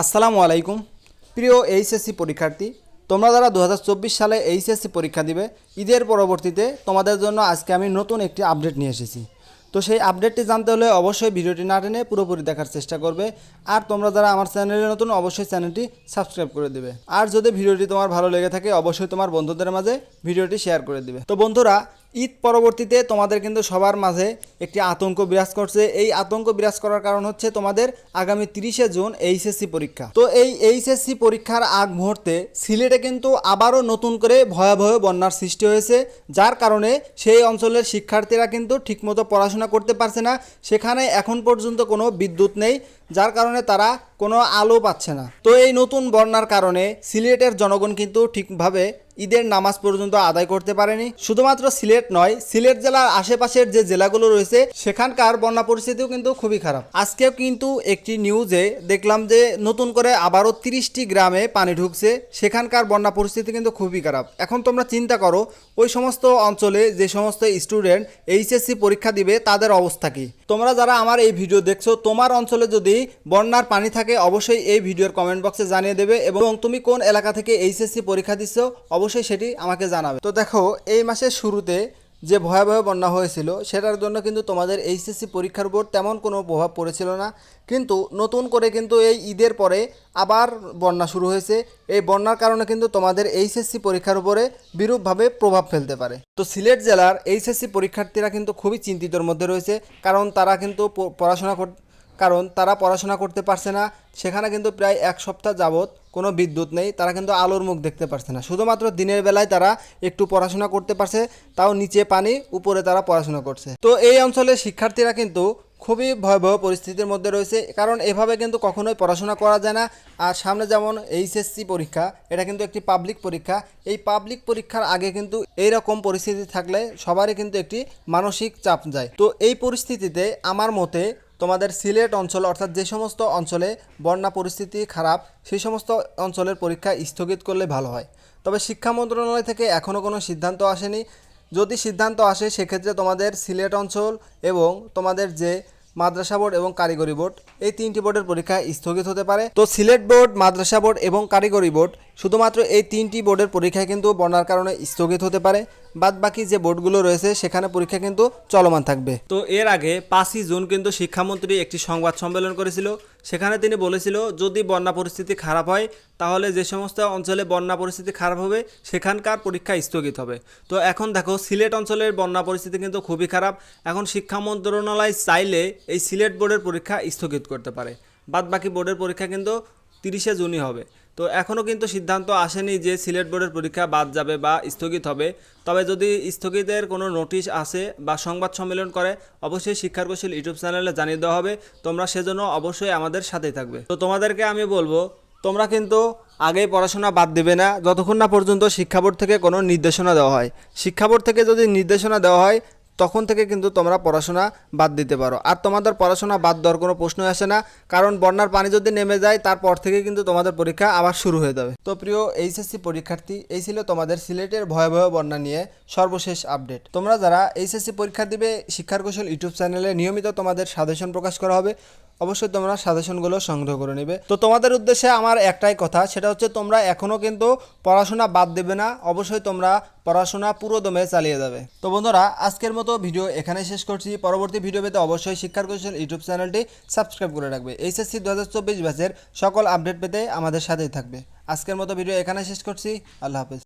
আসসালামু আলাইকুম। প্রিয় এইচএসসি পরীক্ষার্থী, তোমরা যারা দু হাজার চব্বিশ সালে এইচএসসি পরীক্ষা দিবে, ঈদের পরবর্তীতে তোমাদের জন্য আজকে আমি নতুন একটি আপডেট নিয়ে এসেছি। তো সেই আপডেটটি জানতে হলে অবশ্যই ভিডিওটি না টেনে পুরোপুরি দেখার চেষ্টা করবে। আর তোমরা যারা আমার চ্যানেলে নতুন, অবশ্যই চ্যানেলটি সাবস্ক্রাইব করে দিবে। আর যদি ভিডিওটি তোমার ভালো লেগে থাকে, অবশ্যই তোমার বন্ধুদের মাঝে ভিডিওটি শেয়ার করে দিবে। তো বন্ধুরা ঈদ পরবর্তীতে তোমাদের কিন্তু সবার মাঝে একটি আতঙ্ক বিরাজ করছে। এই আতঙ্ক বিরাজ করার কারণ হচ্ছে তোমাদের আগামী তিরিশে জুন এইচএসসি পরীক্ষা। তো এই এইচএসসি পরীক্ষার আগ মুহূর্তে সিলেটে কিন্তু আবারও নতুন করে ভয়াবহ বন্যার সৃষ্টি হয়েছে, যার কারণে সেই অঞ্চলের শিক্ষার্থীরা কিন্তু ঠিকমতো পড়াশোনা করতে পারছে না। সেখানে এখন পর্যন্ত কোনো বিদ্যুৎ নেই, যার কারণে তারা কোনো আলো পাচ্ছে না। তো এই নতুন বন্যার কারণে সিলেটের জনগণ কিন্তু ঠিকভাবে ঈদের নামাজ পর্যন্ত আদায় করতে পারেনি। শুধুমাত্র সিলেট নয়, সিলেট জেলার আশেপাশের যে জেলাগুলো রয়েছে, সেখানকার বন্যা পরিস্থিতিও কিন্তু খুবই খারাপ। আজকেও কিন্তু একটি নিউজে দেখলাম যে নতুন করে আবারও তিরিশটি গ্রামে পানি ঢুকছে। সেখানকার বন্যা পরিস্থিতি কিন্তু খুবই খারাপ। এখন তোমরা চিন্তা করো, ওই সমস্ত অঞ্চলে যে সমস্ত স্টুডেন্ট এইচএসসি পরীক্ষা দিবে, তাদের অবস্থা কি? তোমরা যারা আমার এই ভিডিও দেখছ, তোমার অঞ্চলে যদি বন্যার পানি থাকে অবশ্যই এই ভিডিওর কমেন্ট বক্সে জানিয়ে দেবে এবং তুমি কোন এলাকা থেকে এইচএসসি পরীক্ষা দিচ্ছ অবশ্যই সেটি আমাকে জানাবে। তো দেখো, এই মাসের শুরুতে যে ভয়াবহ বন্যা হয়েছিল, সেটার জন্য কিন্তু তোমাদের এইচএসসি পরীক্ষার উপর তেমন কোনো প্রভাব পড়েছিল না। কিন্তু নতুন করে কিন্তু এই ঈদের পরে আবার বন্যা শুরু হয়েছে। এই বন্যার কারণে কিন্তু তোমাদের এইচএসসি পরীক্ষার উপরে বিরূপভাবে প্রভাব ফেলতে পারে। তো সিলেট জেলার এইচএসসি পরীক্ষার্থীরা কিন্তু খুবই চিন্তিতর মধ্যে রয়েছে, কারণ তারা কিন্তু পড়াশোনা কারণ তারা পড়াশোনা করতে পারছে না। সেখানে কিন্তু প্রায় এক সপ্তাহ যাবৎ কোনো বিদ্যুৎ নেই। তারা কিন্তু আলোর মুখ দেখতে পারছে না। শুধুমাত্র দিনের বেলায় তারা একটু পড়াশোনা করতে পারছে, তাও নিচে পানি, উপরে তারা পড়াশোনা করছে। তো এই অঞ্চলের শিক্ষার্থীরা কিন্তু খুবই ভয়াবহ পরিস্থিতির মধ্যে রয়েছে, কারণ এভাবে কিন্তু কখনোই পড়াশোনা করা যায় না। আর সামনে যেমন এইচএসসি পরীক্ষা, এটা কিন্তু একটি পাবলিক পরীক্ষা। এই পাবলিক পরীক্ষার আগে কিন্তু এই রকম পরিস্থিতি থাকলে সবারই কিন্তু একটি মানসিক চাপ যায়। তো এই পরিস্থিতিতে আমার মতে তোমাদের সিলেট অঞ্চল অর্থাৎ যে সমস্ত অঞ্চলে বন্যা পরিস্থিতি খারাপ, সেই সমস্ত অঞ্চলের পরীক্ষা স্থগিত করলে ভালো হয়। তবে শিক্ষা মন্ত্রণালয় থেকে এখনও কোনো সিদ্ধান্ত আসেনি। যদি সিদ্ধান্ত আসে, সেক্ষেত্রে তোমাদের সিলেট অঞ্চল এবং তোমাদের যে মাদ্রাসা বোর্ড এবং কারিগরি বোর্ড, এই তিনটি বোর্ডের পরীক্ষা স্থগিত হতে পারে। তো সিলেট বোর্ড, মাদ্রাসা বোর্ড এবং কারিগরি বোর্ড শুধুমাত্র এই তিনটি বোর্ডের পরীক্ষা কিন্তু বন্যার কারণে স্থগিত হতে পারে। বাদ বাকি যে বোর্ডগুলো রয়েছে, সেখানে পরীক্ষা কিন্তু চলমান থাকবে। তো এর আগে পাঁচই জুন কিন্তু শিক্ষামন্ত্রী একটি সংবাদ সম্মেলন করেছিল। সেখানে তিনি বলেছিল, যদি বন্যা পরিস্থিতি খারাপ হয়, তাহলে যে সমস্ত অঞ্চলে বন্যা পরিস্থিতি খারাপ হবে, সেখানকার পরীক্ষা স্থগিত হবে। তো এখন দেখো, সিলেট অঞ্চলের বন্যা পরিস্থিতি কিন্তু খুবই খারাপ। এখন শিক্ষা মন্ত্রণালয় চাইলে এই সিলেট বোর্ডের পরীক্ষা স্থগিত করতে পারে। বাদ বাকি বোর্ডের পরীক্ষা কিন্তু তিরিশে জুনই হবে। তো এখনও কিন্তু সিদ্ধান্ত আসেনি যে সিলেট বোর্ডের পরীক্ষা বাদ যাবে বা স্থগিত হবে। তবে যদি স্থগিতের কোনো নোটিশ আসে বা সংবাদ সম্মেলন করে, অবশ্যই শিক্ষার কৌশল ইউটিউব চ্যানেলে জানিয়ে দেওয়া হবে। তোমরা সেজন্য অবশ্যই আমাদের সাথেই থাকবে। তো তোমাদেরকে আমি বলব, তোমরা কিন্তু আগেই পড়াশোনা বাদ দেবে না। যতক্ষণ না পর্যন্ত শিক্ষা বোর্ড থেকে কোনো নির্দেশনা দেওয়া হয়। শিক্ষা বোর্ড থেকে যদি নির্দেশনা দেওয়া হয় তখন থেকে কিন্তু তোমরা পড়াশোনা বাদ দিতে পারো। আর তোমাদের পড়াশোনা বাদ দেওয়ার কোনো প্রশ্নই আসে না, কারণ বন্যার পানি যদি নেমে যায়, তারপর থেকে কিন্তু তোমাদের পরীক্ষা আবার শুরু হয়ে যাবে। তো প্রিয় এইচএসসি পরীক্ষার্থী, এই ছিল তোমাদের সিলেটের ভয়াবহ বন্যা নিয়ে সর্বশেষ আপডেট। তোমরা যারা এইচএসসি পরীক্ষা দিবে, শিক্ষার কৌশল ইউটিউব চ্যানেলে নিয়মিত তোমাদের সাজেশন প্রকাশ করা হবে। অবশ্যই তোমরা সাজেশনগুলো সংগ্রহ করে নেবে। তো তোমাদের উদ্দেশ্যে আমার একটাই কথা, সেটা হচ্ছে তোমরা এখনও কিন্তু পড়াশোনা বাদ দেবে না, অবশ্যই তোমরা পড়াশোনা পুরো দমে চালিয়ে যাবে। তো বন্ধুরা, আজকের মতো ভিডিও এখানে শেষ করছি। পরবর্তী ভিডিও পেতে অবশ্যই শিক্ষার কৌশল ইউটিউব চ্যানেলটি সাবস্ক্রাইব করে রাখবে। এইচএসসি দু হাজার চব্বিশ ব্যাচের সকল আপডেট পেতে আমাদের সাথেই থাকবে। আজকের মতো ভিডিও এখানে শেষ করছি। আল্লাহ হাফেজ।